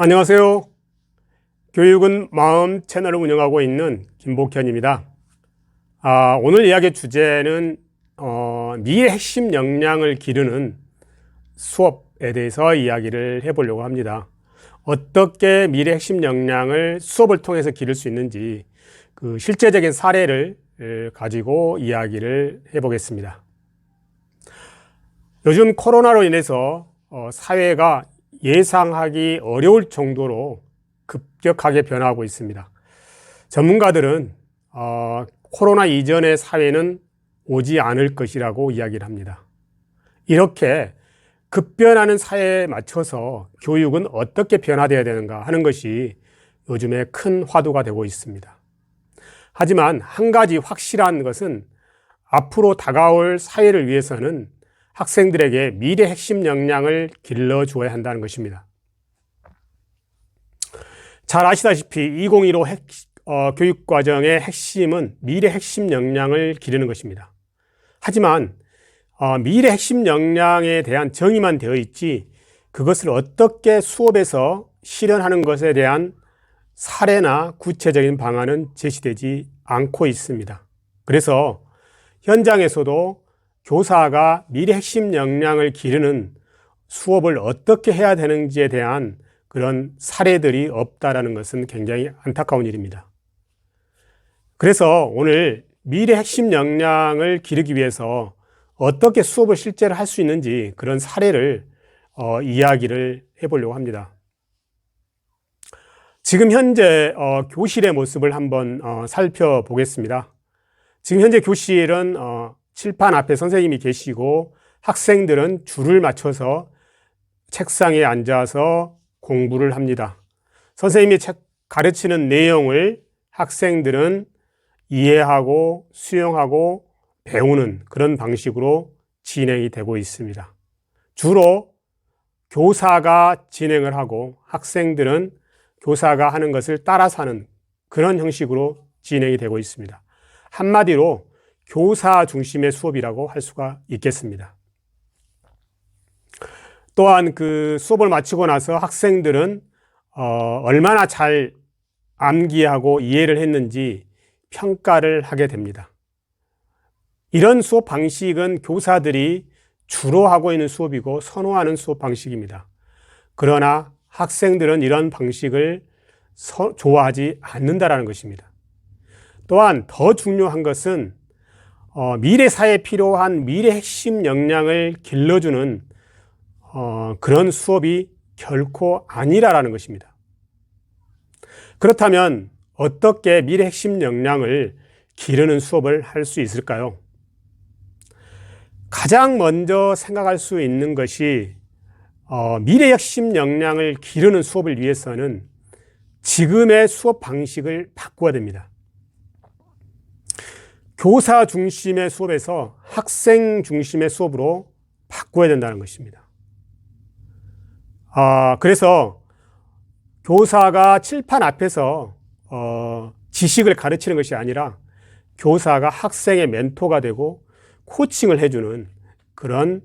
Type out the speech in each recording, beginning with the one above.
안녕하세요. 교육은 마음 채널을 운영하고 있는 김복현입니다. 아, 오늘 이야기 주제는 어, 미의 핵심 역량을 기르는 수업에 대해서 이야기를 해보려고 합니다. 어떻게 미래 핵심 역량을 수업을 통해서 기를 수 있는지 그 실제적인 사례를 에, 가지고 이야기를 해보겠습니다. 요즘 코로나로 인해서 어, 사회가 예상하기 어려울 정도로 급격하게 변화하고 있습니다. 전문가들은 어, 코로나 이전의 사회는 오지 않을 것이라고 이야기를 합니다. 이렇게 급변하는 사회에 맞춰서 교육은 어떻게 변화되어야 되는가 하는 것이 요즘에 큰 화두가 되고 있습니다. 하지만 한 가지 확실한 것은 앞으로 다가올 사회를 위해서는 학생들에게 미래 핵심 역량을 길러주어야 한다는 것입니다. 잘 아시다시피 2015 핵, 어, 교육과정의 핵심은 미래 핵심 역량을 기르는 것입니다. 하지만 어, 미래 핵심 역량에 대한 정의만 되어 있지 그것을 어떻게 수업에서 실현하는 것에 대한 사례나 구체적인 방안은 제시되지 않고 있습니다. 그래서 현장에서도 교사가 미래 핵심 역량을 기르는 수업을 어떻게 해야 되는지에 대한 그런 사례들이 없다라는 것은 굉장히 안타까운 일입니다. 그래서 오늘 미래 핵심 역량을 기르기 위해서 어떻게 수업을 실제로 할 수 있는지 그런 사례를 어, 이야기를 해보려고 합니다. 지금 현재 어, 교실의 모습을 한번 어, 살펴보겠습니다. 지금 현재 교실은 어, 칠판 앞에 선생님이 계시고 학생들은 줄을 맞춰서 책상에 앉아서 공부를 합니다. 선생님이 책 가르치는 내용을 학생들은 이해하고 수용하고 배우는 그런 방식으로 진행이 되고 있습니다. 주로 교사가 진행을 하고 학생들은 교사가 하는 것을 따라서 하는 그런 형식으로 진행이 되고 있습니다. 한마디로 교사 중심의 수업이라고 할 수가 있겠습니다. 또한 그 수업을 마치고 나서 학생들은 어, 얼마나 잘 암기하고 이해를 했는지 평가를 하게 됩니다. 이런 수업 방식은 교사들이 주로 하고 있는 수업이고 선호하는 수업 방식입니다. 그러나 학생들은 이런 방식을 서, 좋아하지 않는다라는 것입니다. 또한 더 중요한 것은 어, 미래 사회에 필요한 미래 핵심 역량을 길러주는 어, 그런 수업이 결코 아니라라는 것입니다. 그렇다면 어떻게 미래 핵심 역량을 기르는 수업을 할 수 있을까요? 가장 먼저 생각할 수 있는 것이 어, 미래 핵심 역량을 기르는 수업을 위해서는 지금의 수업 방식을 바꿔야 됩니다. 교사 중심의 수업에서 학생 중심의 수업으로 바꿔야 된다는 것입니다. 아, 그래서 교사가 칠판 앞에서 어, 지식을 가르치는 것이 아니라 교사가 학생의 멘토가 되고 코칭을 해주는 그런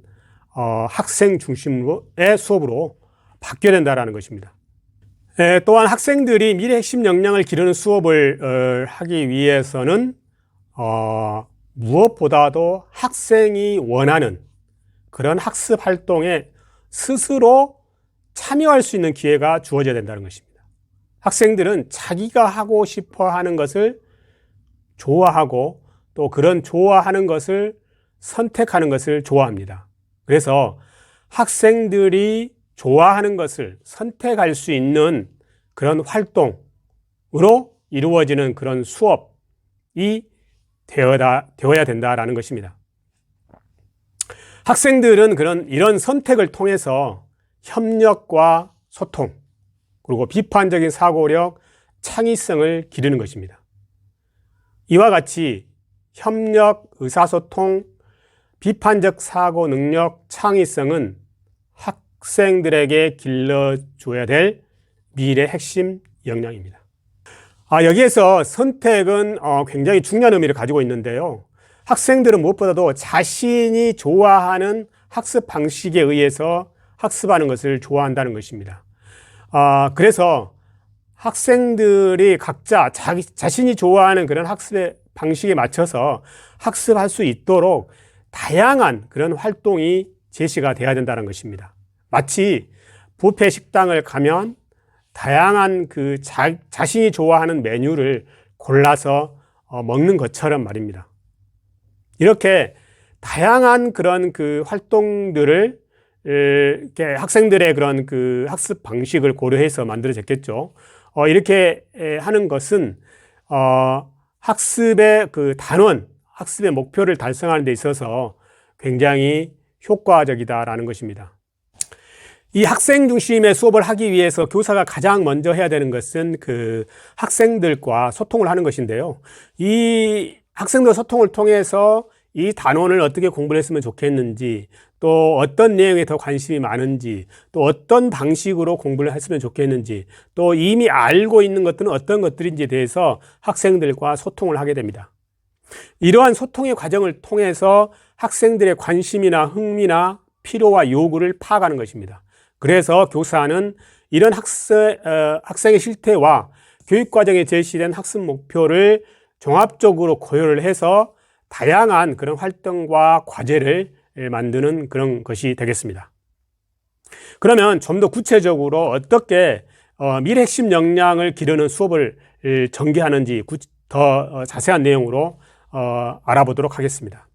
어, 학생 중심의 수업으로 바뀌어야 된다는 것입니다. 에, 또한 학생들이 미래 핵심 역량을 기르는 수업을 어, 하기 위해서는 어, 무엇보다도 학생이 원하는 그런 학습 활동에 스스로 참여할 수 있는 기회가 주어져야 된다는 것입니다. 학생들은 자기가 하고 싶어 하는 것을 좋아하고 또 그런 좋아하는 것을 선택하는 것을 좋아합니다. 그래서 학생들이 좋아하는 것을 선택할 수 있는 그런 활동으로 이루어지는 그런 수업이 되어다, 되어야 된다라는 것입니다. 학생들은 그런 이런 선택을 통해서 협력과 소통, 그리고 비판적인 사고력, 창의성을 기르는 것입니다. 이와 같이 협력, 의사소통, 비판적 사고 능력, 창의성은 학생들에게 길러줘야 될 미래 핵심 역량입니다. 아, 여기에서 선택은 어, 굉장히 중요한 의미를 가지고 있는데요. 학생들은 무엇보다도 자신이 좋아하는 학습 방식에 의해서 학습하는 것을 좋아한다는 것입니다. 아, 그래서 학생들이 각자 자기, 자신이 좋아하는 그런 학습의 방식에 맞춰서 학습할 수 있도록 다양한 그런 활동이 제시가 돼야 된다는 것입니다. 마치 부페 식당을 가면 다양한 그 자, 자신이 좋아하는 메뉴를 골라서 어, 먹는 것처럼 말입니다. 이렇게 다양한 그런 그 활동들을 이렇게 학생들의 그런 그 학습 방식을 고려해서 만들어졌겠죠. 어, 이렇게 하는 것은 어, 학습의 그 단원, 학습의 목표를 달성하는 데 있어서 굉장히 효과적이다라는 것입니다. 이 학생 중심의 수업을 하기 위해서 교사가 가장 먼저 해야 되는 것은 그 학생들과 소통을 하는 것인데요. 이 학생들 소통을 통해서 이 단원을 어떻게 공부를 했으면 좋겠는지, 또 어떤 내용에 더 관심이 많은지, 또 어떤 방식으로 공부를 했으면 좋겠는지, 또 이미 알고 있는 것들은 어떤 것들인지에 대해서 학생들과 소통을 하게 됩니다. 이러한 소통의 과정을 통해서 학생들의 관심이나 흥미나 필요와 요구를 파악하는 것입니다. 그래서 교사는 이런 학생, 어, 학생의 실태와 교육과정에 제시된 학습 목표를 종합적으로 고려를 해서 다양한 그런 활동과 과제를 만드는 그런 것이 되겠습니다. 그러면 좀 더 구체적으로 어떻게 어, 미래 핵심 역량을 기르는 수업을 전개하는지 더 어, 자세한 내용으로 어, 알아보도록 하겠습니다.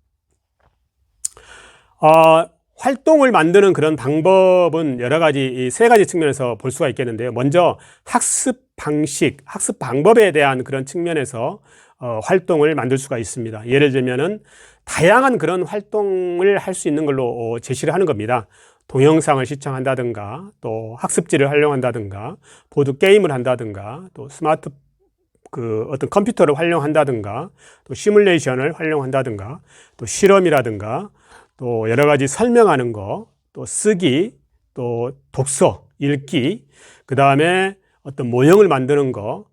활동을 만드는 그런 방법은 여러 가지 세 가지 측면에서 볼 수가 있겠는데요. 먼저 학습 방식, 학습 방법에 대한 그런 측면에서 어, 활동을 만들 수가 있습니다. 예를 들면은 다양한 그런 활동을 할 수 있는 걸로 어, 제시를 하는 겁니다. 동영상을 시청한다든가 또 학습지를 활용한다든가 보드 게임을 한다든가 또 스마트 그 어떤 컴퓨터를 활용한다든가 또 시뮬레이션을 활용한다든가 또 실험이라든가 또 여러 가지 설명하는 거, 또 쓰기, 또 독서, 읽기, 그 다음에 어떤 모형을 만드는 거,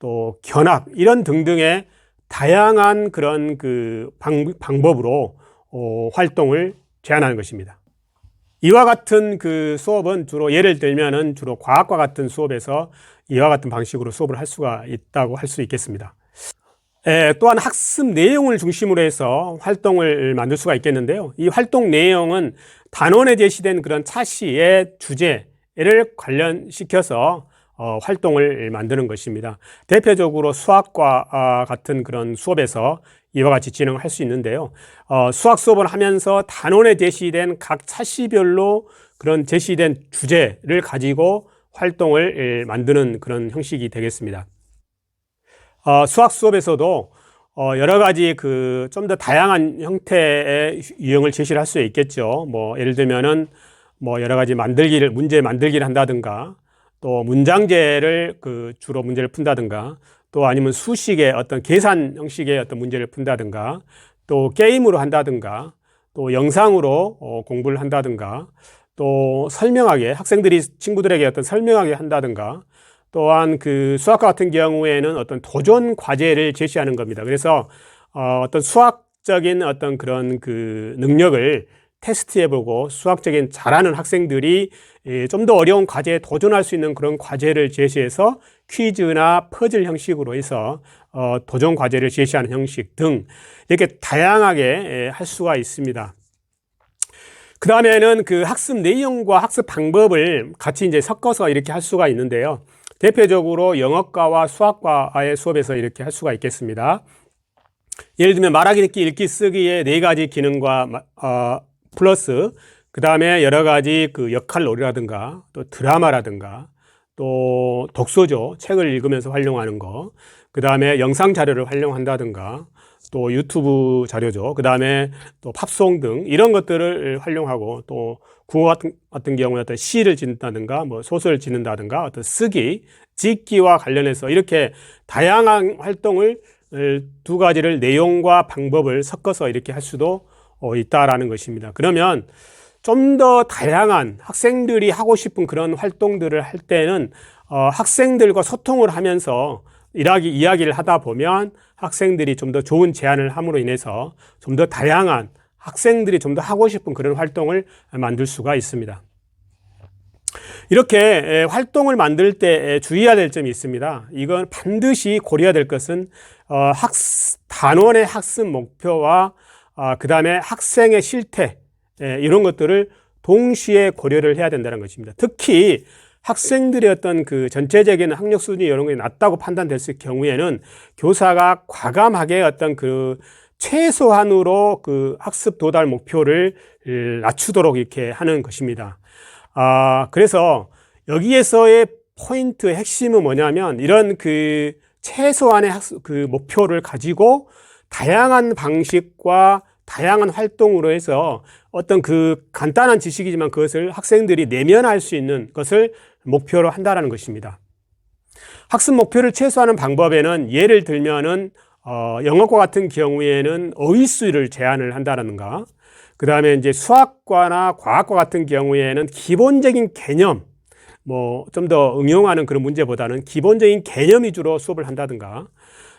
또 견학, 이런 등등의 다양한 그런 그 방, 방법으로 어, 활동을 제안하는 것입니다. 이와 같은 그 수업은 주로 예를 들면은 주로 과학과 같은 수업에서 이와 같은 방식으로 수업을 할 수가 있다고 할 수 있겠습니다. 에, 또한 학습 내용을 중심으로 해서 활동을 만들 수가 있겠는데요. 이 활동 내용은 단원에 제시된 그런 차시의 주제를 관련시켜서 어, 활동을 만드는 것입니다. 대표적으로 수학과 아, 같은 그런 수업에서 이와 같이 진행할 수 있는데요. 어, 수학 수업을 하면서 단원에 제시된 각 차시별로 그런 제시된 주제를 가지고 활동을 만드는 그런 형식이 되겠습니다. 어, 수학 수업에서도 어, 여러 가지 그 좀 더 다양한 형태의 유형을 제시를 할 수 있겠죠. 뭐 예를 들면은 뭐 여러 가지 만들기를 문제 만들기를 한다든가 또 문장제를 그 주로 문제를 푼다든가 또 아니면 수식의 어떤 계산 형식의 어떤 문제를 푼다든가 또 게임으로 한다든가 또 영상으로 어, 공부를 한다든가 또 설명하게 학생들이 친구들에게 어떤 설명하게 한다든가 또한 그 수학과 같은 경우에는 어떤 도전 과제를 제시하는 겁니다. 그래서 어, 어떤 수학적인 어떤 그런 그 능력을 테스트해보고 수학적인 잘하는 학생들이 예, 좀더 어려운 과제에 도전할 수 있는 그런 과제를 제시해서 퀴즈나 퍼즐 형식으로 해서 어, 도전 과제를 제시하는 형식 등 이렇게 다양하게 예, 할 수가 있습니다. 그 다음에는 그 학습 내용과 학습 방법을 같이 이제 섞어서 이렇게 할 수가 있는데요. 대표적으로 영어과와 수학과의 수업에서 이렇게 할 수가 있겠습니다. 예를 들면 말하기, 듣기, 읽기, 쓰기의 네 가지 기능과 어, 플러스 그 다음에 여러 가지 그 역할 놀이라든가 또 드라마라든가 또 독서죠. 책을 읽으면서 활용하는 거. 그 다음에 영상 자료를 활용한다든가 또 유튜브 자료죠. 그 다음에 또 팝송 등 이런 것들을 활용하고 또 국어 같은, 같은 경우에 어떤 시를 짓는다든가 뭐 소설을 짓는다든가 어떤 쓰기, 짓기와 관련해서 이렇게 다양한 활동을 두 가지를 내용과 방법을 섞어서 이렇게 할 수도 어, 있다라는 것입니다. 그러면 좀 더 다양한 학생들이 하고 싶은 그런 활동들을 할 때는 어, 학생들과 소통을 하면서 일하기, 이야기를 하다 보면 학생들이 좀 더 좋은 제안을 함으로 인해서 좀 더 다양한 학생들이 좀 더 하고 싶은 그런 활동을 만들 수가 있습니다. 이렇게 에, 활동을 만들 때 에, 주의해야 될 점이 있습니다. 이건 반드시 고려해야 될 것은 어, 학 단원의 학습 목표와 어, 그 다음에 학생의 실태 에, 이런 것들을 동시에 고려를 해야 된다는 것입니다. 특히 학생들의 어떤 그 전체적인 학력 수준이 이런 게 낮다고 판단됐을 경우에는 교사가 과감하게 어떤 그 최소한으로 그 학습 도달 목표를 낮추도록 이렇게 하는 것입니다. 아, 그래서 여기에서의 포인트 핵심은 뭐냐면 이런 그 최소한의 학습 그 목표를 가지고 다양한 방식과 다양한 활동으로 해서 어떤 그 간단한 지식이지만 그것을 학생들이 내면할 수 있는 것을 목표로 한다라는 것입니다. 학습 목표를 최소화하는 방법에는 예를 들면은 어, 영어과 같은 경우에는 어휘수를 제한을 한다라는가. 그 다음에 이제 수학과나 과학과 같은 경우에는 기본적인 개념, 뭐 좀 더 응용하는 그런 문제보다는 기본적인 개념 위주로 수업을 한다든가.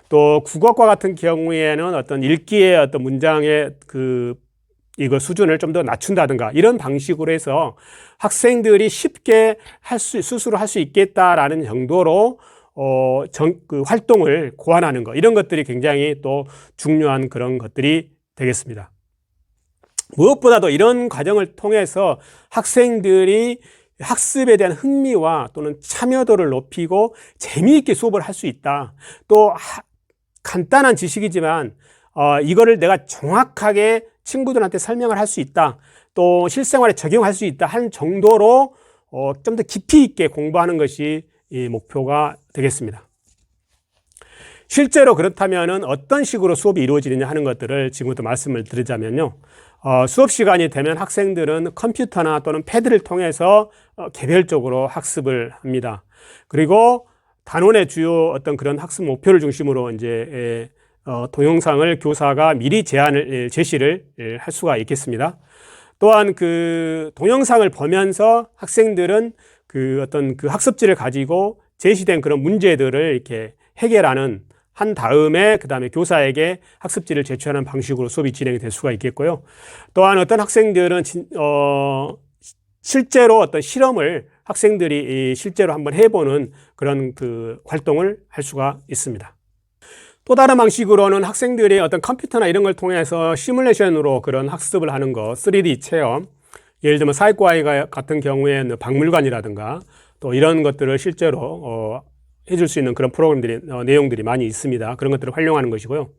또 국어과 같은 경우에는 어떤 읽기의 어떤 문장의 그 이거 수준을 좀 더 낮춘다든가 이런 방식으로 해서 학생들이 쉽게 할 수, 스스로 할 수 있겠다라는 정도로 어, 정, 그 활동을 고안하는 것, 이런 것들이 굉장히 또 중요한 그런 것들이 되겠습니다. 무엇보다도 이런 과정을 통해서 학생들이 학습에 대한 흥미와 또는 참여도를 높이고 재미있게 수업을 할 수 있다. 또 하, 간단한 지식이지만 어, 이거를 내가 정확하게 친구들한테 설명을 할 수 있다. 또 실생활에 적용할 수 있다 한 정도로 어, 좀 더 깊이 있게 공부하는 것이 이 목표가 되겠습니다. 실제로 그렇다면 어떤 식으로 수업이 이루어지느냐 하는 것들을 지금부터 말씀을 드리자면요. 어, 수업 시간이 되면 학생들은 컴퓨터나 또는 패드를 통해서 어, 개별적으로 학습을 합니다. 그리고 단원의 주요 어떤 그런 학습 목표를 중심으로 이제 에, 어, 동영상을 교사가 미리 제안을 예, 제시를 예, 할 수가 있겠습니다. 또한 그 동영상을 보면서 학생들은 그 어떤 그 학습지를 가지고 제시된 그런 문제들을 이렇게 해결하는 한 다음에 그 다음에 교사에게 학습지를 제출하는 방식으로 수업이 진행이 될 수가 있겠고요. 또한 어떤 학생들은 진, 어, 실제로 어떤 실험을 학생들이 실제로 한번 해보는 그런 그 활동을 할 수가 있습니다. 또 다른 방식으로는 학생들이 어떤 컴퓨터나 이런 걸 통해서 시뮬레이션으로 그런 학습을 하는 거, 3D 체험, 예를 들면 사이코아이 같은 경우에는 박물관이라든가 또 이런 것들을 실제로 어, 해줄 수 있는 그런 프로그램들이 어, 내용들이 많이 있습니다. 그런 것들을 활용하는 것이고요.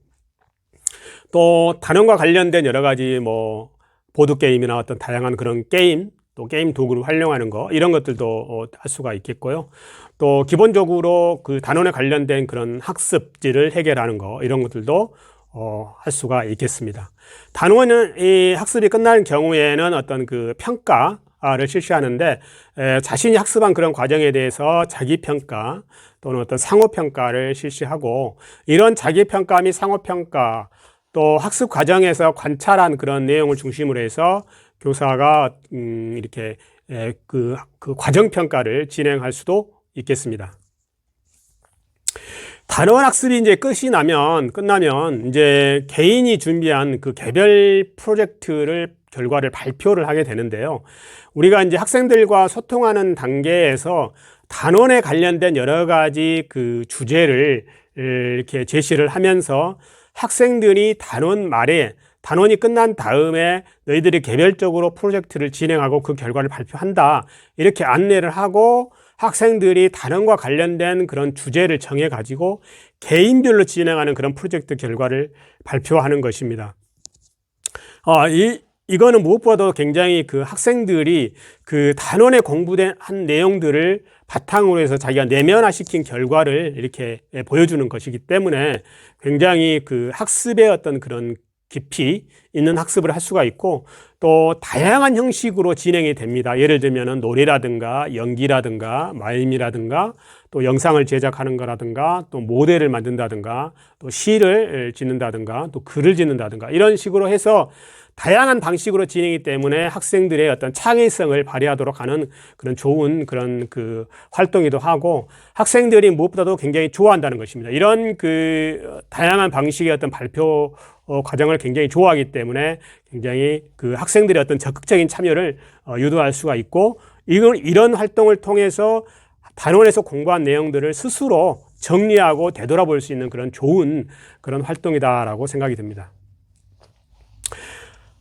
또 단원과 관련된 여러 가지 뭐 보드 게임이나 어떤 다양한 그런 게임 또 게임 도구를 활용하는 거 이런 것들도 어, 할 수가 있겠고요. 또 기본적으로 그 단원에 관련된 그런 학습지를 해결하는 거 이런 것들도 어, 할 수가 있겠습니다. 단원은 이 학습이 끝나는 경우에는 어떤 그 평가 를 실시하는데 에, 자신이 학습한 그런 과정에 대해서 자기 평가 또는 어떤 상호 평가를 실시하고 이런 자기 평가 및 상호 평가 또 학습 과정에서 관찰한 그런 내용을 중심으로 해서 교사가 음 이렇게 그, 그 과정 평가를 진행할 수도 있겠습니다. 단원 학습이 이제 끝이 나면 끝나면 이제 개인이 준비한 그 개별 프로젝트를 결과를 발표를 하게 되는데요. 우리가 이제 학생들과 소통하는 단계에서 단원에 관련된 여러 가지 그 주제를 이렇게 제시를 하면서 학생들이 단원 말에 단원이 끝난 다음에 너희들이 개별적으로 프로젝트를 진행하고 그 결과를 발표한다. 이렇게 안내를 하고 학생들이 단원과 관련된 그런 주제를 정해 가지고 개인별로 진행하는 그런 프로젝트 결과를 발표하는 것입니다. 어, 이, 이거는 무엇보다도 굉장히 그 학생들이 그 단원에 공부된 한 내용들을 바탕으로 해서 자기가 내면화시킨 결과를 이렇게 보여주는 것이기 때문에 굉장히 그 학습의 어떤 그런 깊이 있는 학습을 할 수가 있고 또 다양한 형식으로 진행이 됩니다. 예를 들면 노래라든가 연기라든가 마임이라든가 또 영상을 제작하는 거라든가 또 모델을 만든다든가 또 시를 짓는다든가 또 글을 짓는다든가 이런 식으로 해서 다양한 방식으로 진행이 때문에 학생들의 어떤 창의성을 발휘하도록 하는 그런 좋은 그런 그 활동이기도 하고 학생들이 무엇보다도 굉장히 좋아한다는 것입니다. 이런 그 다양한 방식의 어떤 발표 어, 과정을 굉장히 좋아하기 때문에 굉장히 그 학생들의 어떤 적극적인 참여를 어, 유도할 수가 있고 이건 이런 활동을 통해서 단원에서 공부한 내용들을 스스로 정리하고 되돌아볼 수 있는 그런 좋은 그런 활동이다라고 생각이 듭니다.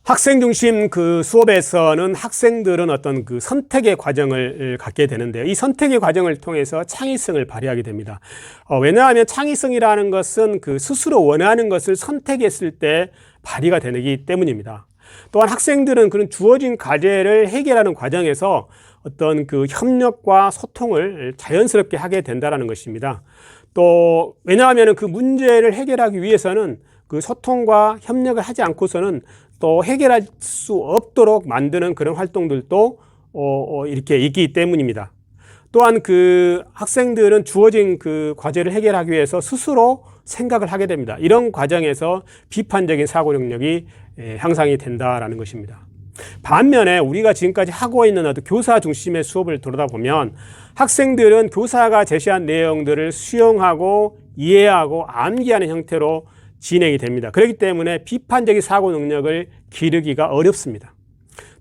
학생 중심 그 수업에서는 학생들은 어떤 그 선택의 과정을 갖게 되는데요. 이 선택의 과정을 통해서 창의성을 발휘하게 됩니다. 어, 왜냐하면 창의성이라는 것은 그 스스로 원하는 것을 선택했을 때 발휘가 되기 때문입니다. 또한 학생들은 그런 주어진 과제를 해결하는 과정에서 어떤 그 협력과 소통을 자연스럽게 하게 된다는 것입니다. 또 왜냐하면 그 문제를 해결하기 위해서는 그 소통과 협력을 하지 않고서는 또 해결할 수 없도록 만드는 그런 활동들도 어, 어, 이렇게 있기 때문입니다. 또한 그 학생들은 주어진 그 과제를 해결하기 위해서 스스로 생각을 하게 됩니다. 이런 과정에서 비판적인 사고 능력이 예, 향상이 된다라는 것입니다. 반면에 우리가 지금까지 하고 있는 어떤 교사 중심의 수업을 돌아다 보면 학생들은 교사가 제시한 내용들을 수용하고 이해하고 암기하는 형태로 진행이 됩니다. 그렇기 때문에 비판적인 사고 능력을 기르기가 어렵습니다.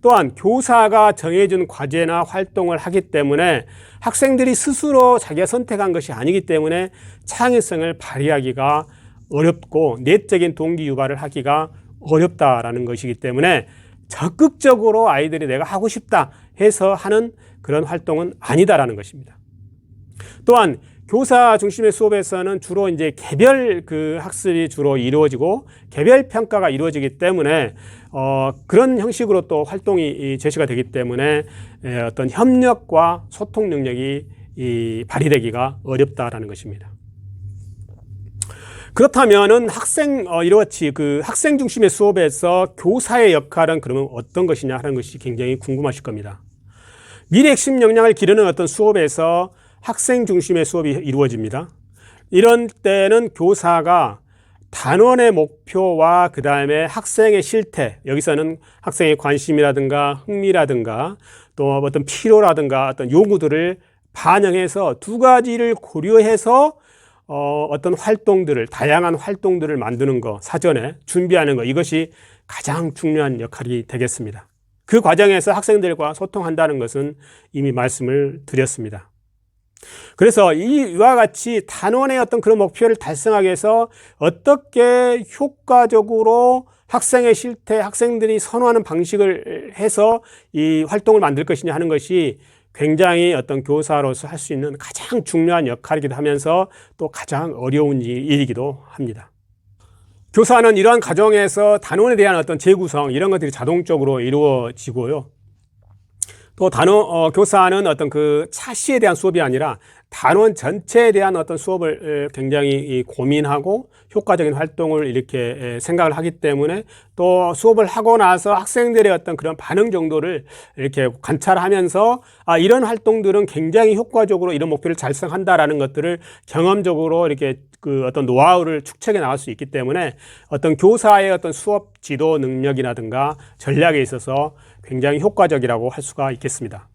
또한 교사가 정해준 과제나 활동을 하기 때문에 학생들이 스스로 자기가 선택한 것이 아니기 때문에 창의성을 발휘하기가 어렵고 내적인 동기 유발을 하기가 어렵다라는 것이기 때문에 적극적으로 아이들이 내가 하고 싶다 해서 하는 그런 활동은 아니다라는 것입니다. 또한 교사 중심의 수업에서는 주로 이제 개별 그 학습이 주로 이루어지고 개별 평가가 이루어지기 때문에 어 그런 형식으로 또 활동이 제시가 되기 때문에 에 어떤 협력과 소통 능력이 이 발휘되기가 어렵다라는 것입니다. 그렇다면은 학생 어 이렇지 그 학생 중심의 수업에서 교사의 역할은 그러면 어떤 것이냐 하는 것이 굉장히 궁금하실 겁니다. 미래 핵심 역량을 기르는 어떤 수업에서 학생 중심의 수업이 이루어집니다. 이런 때는 교사가 단원의 목표와 그 다음에 학생의 실태, 여기서는 학생의 관심이라든가 흥미라든가 또 어떤 필요라든가 어떤 요구들을 반영해서 두 가지를 고려해서 어, 어떤 활동들을, 다양한 활동들을 만드는 거, 사전에 준비하는 거, 이것이 가장 중요한 역할이 되겠습니다. 그 과정에서 학생들과 소통한다는 것은 이미 말씀을 드렸습니다. 그래서 이와 같이 단원의 어떤 그런 목표를 달성하기 위해서 어떻게 효과적으로 학생의 실태, 학생들이 선호하는 방식을 해서 이 활동을 만들 것이냐 하는 것이 굉장히 어떤 교사로서 할 수 있는 가장 중요한 역할이기도 하면서 또 가장 어려운 일이기도 합니다. 교사는 이러한 과정에서 단원에 대한 어떤 재구성 이런 것들이 자동적으로 이루어지고요. 또 단원 어, 교사는 어떤 그 차시에 대한 수업이 아니라 단원 전체에 대한 어떤 수업을 굉장히 고민하고 효과적인 활동을 이렇게 생각을 하기 때문에 또 수업을 하고 나서 학생들의 어떤 그런 반응 정도를 이렇게 관찰하면서 아, 이런 활동들은 굉장히 효과적으로 이런 목표를 달성한다라는 것들을 경험적으로 이렇게 그 어떤 노하우를 축적해 나갈 수 있기 때문에 어떤 교사의 어떤 수업 지도 능력이라든가 전략에 있어서 굉장히 효과적이라고 할 수가 있겠습니다.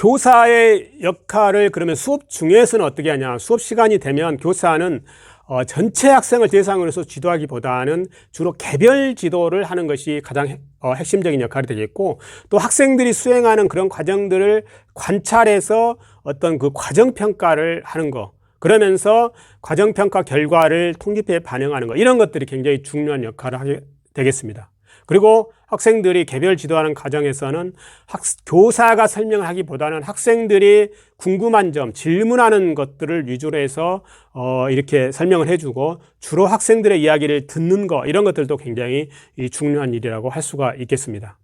교사의 역할을 그러면 수업 중에서는 어떻게 하냐. 수업 시간이 되면 교사는 어, 전체 학생을 대상으로 해서 지도하기보다는 주로 개별 지도를 하는 것이 가장 핵, 어, 핵심적인 역할이 되겠고 또 학생들이 수행하는 그런 과정들을 관찰해서 어떤 그 과정 평가를 하는 거 그러면서 과정 평가 결과를 통집해 반영하는 거 이런 것들이 굉장히 중요한 역할을 하게 되겠습니다. 그리고 학생들이 개별 지도하는 과정에서는 학, 교사가 설명을 하기보다는 학생들이 궁금한 점, 질문하는 것들을 위주로 해서 어, 이렇게 설명을 해주고 주로 학생들의 이야기를 듣는 거 이런 것들도 굉장히 중요한 일이라고 할 수가 있겠습니다.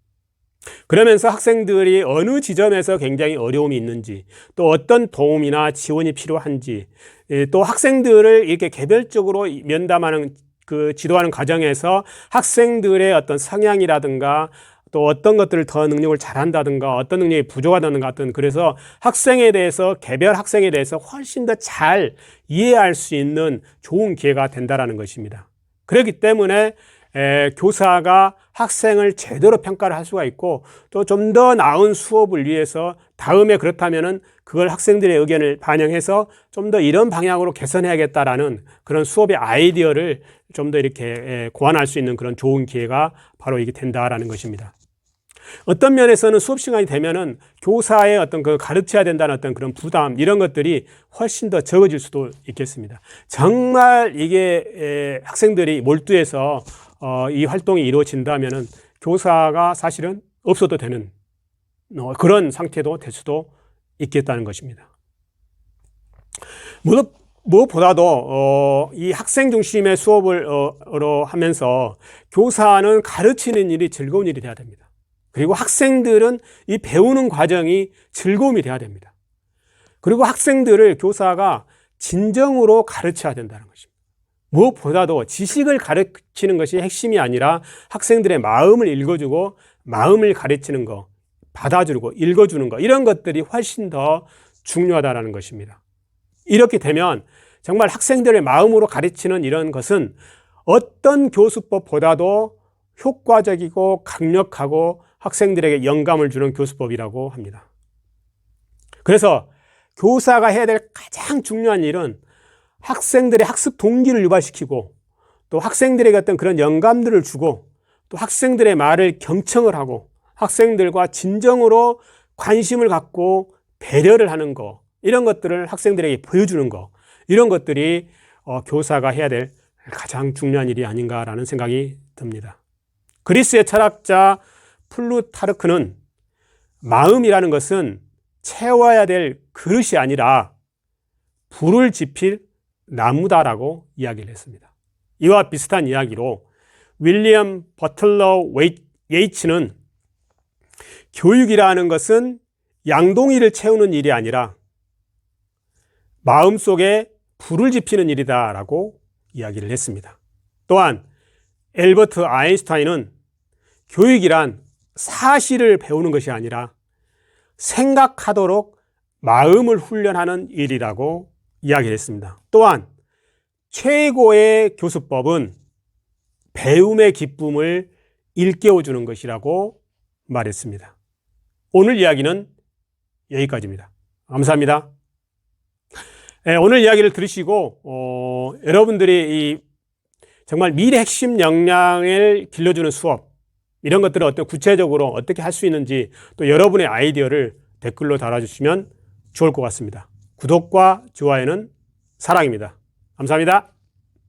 그러면서 학생들이 어느 지점에서 굉장히 어려움이 있는지 또 어떤 도움이나 지원이 필요한지 예, 또 학생들을 이렇게 개별적으로 면담하는 그 지도하는 과정에서 학생들의 어떤 성향이라든가 또 어떤 것들을 더 능력을 잘한다든가 어떤 능력이 부족하다든가 어떤 그래서 학생에 대해서 개별 학생에 대해서 훨씬 더 잘 이해할 수 있는 좋은 기회가 된다라는 것입니다. 그렇기 때문에 에, 교사가 학생을 제대로 평가를 할 수가 있고 또 좀 더 나은 수업을 위해서 다음에 그렇다면은 그걸 학생들의 의견을 반영해서 좀 더 이런 방향으로 개선해야겠다라는 그런 수업의 아이디어를 좀 더 이렇게 고안할 수 있는 그런 좋은 기회가 바로 이게 된다라는 것입니다. 어떤 면에서는 수업 시간이 되면은 교사의 어떤 그 가르쳐야 된다는 어떤 그런 부담 이런 것들이 훨씬 더 적어질 수도 있겠습니다. 정말 이게 에, 학생들이 몰두해서 어, 이 활동이 이루어진다면은 교사가 사실은 없어도 되는 어, 그런 상태도 될 수도 있겠다는 것입니다. 무엇, 무엇보다도 어, 이 학생 중심의 수업을 어, 어, 하면서 교사는 가르치는 일이 즐거운 일이 돼야 됩니다. 그리고 학생들은 이 배우는 과정이 즐거움이 돼야 됩니다. 그리고 학생들을 교사가 진정으로 가르쳐야 된다는 것입니다. 무엇보다도 지식을 가르치는 것이 핵심이 아니라 학생들의 마음을 읽어주고 마음을 가르치는 것, 받아주고 읽어주는 것, 이런 것들이 훨씬 더 중요하다는 것입니다. 이렇게 되면 정말 학생들의 마음으로 가르치는 이런 것은 어떤 교수법보다도 효과적이고 강력하고 학생들에게 영감을 주는 교수법이라고 합니다. 그래서 교사가 해야 될 가장 중요한 일은 학생들의 학습 동기를 유발시키고 또 학생들에게 어떤 그런 영감들을 주고 또 학생들의 말을 경청을 하고 학생들과 진정으로 관심을 갖고 배려를 하는 거 이런 것들을 학생들에게 보여주는 거 이런 것들이 어, 교사가 해야 될 가장 중요한 일이 아닌가라는 생각이 듭니다. 그리스의 철학자 플루타르크는 마음이라는 것은 채워야 될 그릇이 아니라 불을 지필 나무다라고 이야기를 했습니다. 이와 비슷한 이야기로 윌리엄 버틀러 예이츠는 교육이라는 것은 양동이를 채우는 일이 아니라 마음속에 불을 지피는 일이다라고 이야기를 했습니다. 또한 엘버트 아인슈타인은 교육이란 사실을 배우는 것이 아니라 생각하도록 마음을 훈련하는 일이라고 이야기를 했습니다. 또한 최고의 교수법은 배움의 기쁨을 일깨워 주는 것이라고 말했습니다. 오늘 이야기는 여기까지입니다. 감사합니다. 네, 오늘 이야기를 들으시고 어, 여러분들이 이 정말 미래 핵심 역량을 길러주는 수업 이런 것들을 어떤 구체적으로 어떻게 할 수 있는지 또 여러분의 아이디어를 댓글로 달아주시면 좋을 것 같습니다. 구독과 좋아요는 사랑입니다. 감사합니다.